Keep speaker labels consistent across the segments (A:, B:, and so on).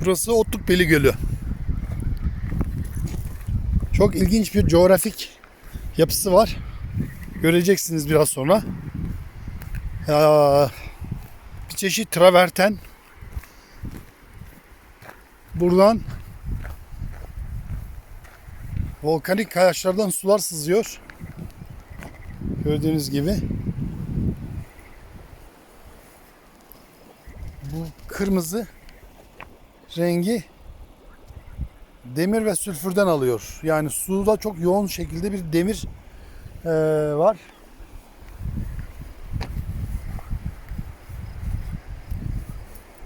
A: Burası Otlukbeli Gölü. Çok ilginç bir coğrafik yapısı var. Göreceksiniz biraz sonra. Ya, bir çeşit traverten. Buradan volkanik kayaçlardan sular sızıyor. Gördüğünüz gibi. Bu kırmızı rengi demir ve sülfürden alıyor. Yani suda çok yoğun şekilde bir demir eee, var.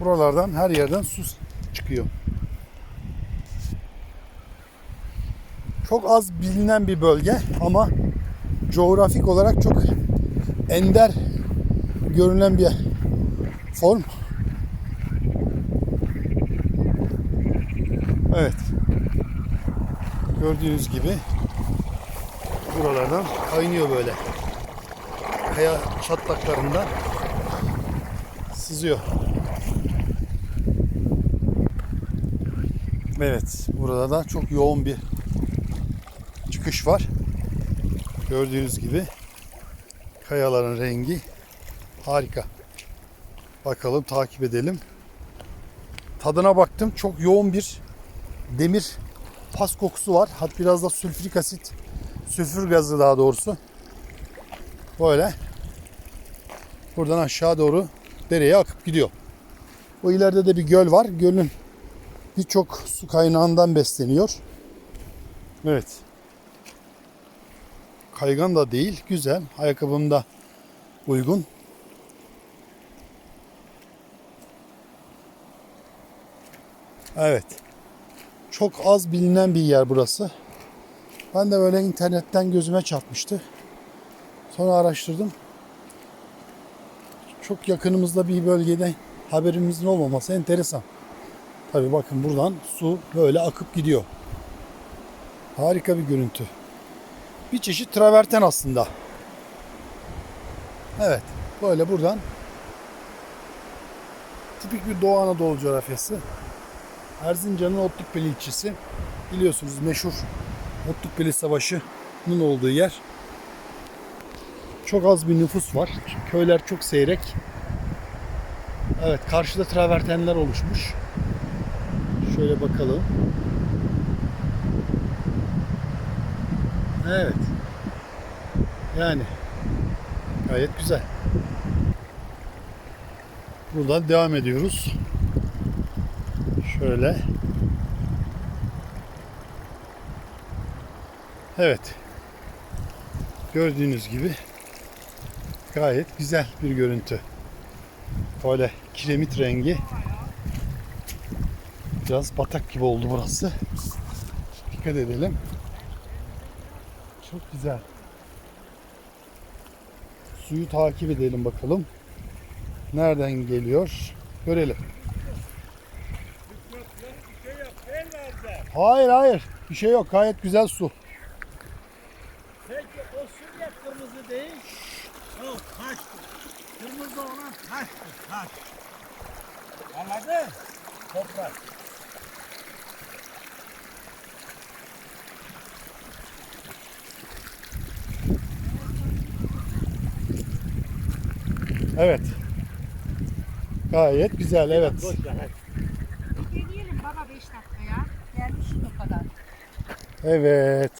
A: Buralardan her yerden su çıkıyor. Çok az bilinen bir bölge ama coğrafik olarak çok ender görünen bir form. Evet. Gördüğünüz gibi buralardan kaynıyor böyle. Kaya çatlaklarından sızıyor. Evet, burada da çok yoğun bir çıkış var. Gördüğünüz gibi kayaların rengi harika. Bakalım takip edelim. Tadına baktım. Çok yoğun bir demir pas kokusu var. Hat biraz da sülfürik asit, sülfür gazı daha doğrusu. Böyle buradan aşağı doğru dereye akıp gidiyor. O ileride de bir göl var. Gölün birçok su kaynağından besleniyor. Evet. Kaygan da değil. Güzel. Ayakkabım da uygun. Evet. Çok az bilinen bir yer burası. Ben de böyle internetten gözüme çarpmıştı. Sonra araştırdım. Çok yakınımızda bir bölgede haberimizin olmaması enteresan. Tabii bakın buradan su böyle akıp gidiyor. Harika bir görüntü. Bir çeşit traverten aslında. Evet. Böyle buradan tipik bir Doğu Anadolu coğrafyası. Erzincan'ın Otlukbeli ilçesi. Biliyorsunuz meşhur Otlukbeli Savaşı'nın olduğu yer. Çok az bir nüfus var. Köyler çok seyrek. Evet karşıda travertenler oluşmuş. Şöyle bakalım. Evet. Yani gayet güzel. Buradan devam ediyoruz. Şöyle. Evet. Gördüğünüz gibi gayet güzel bir görüntü. Böyle kiremit rengi. Biraz batak gibi oldu burası. Dikkat edelim. Çok güzel. Suyu takip edelim bakalım. Nereden geliyor? Görelim. Hayır hayır. Bir şey yok. Gayet güzel su.
B: Peki o su niye kırmızı değil? O taştı. Kırmızı olan taştı, taş. Anladın? Toprak.
A: Evet. Gayet güzel evet.
B: Boş ver hadi.
C: Deneyelim baba 5 dakika ya. Gelmişsin o kadar.
A: Evet.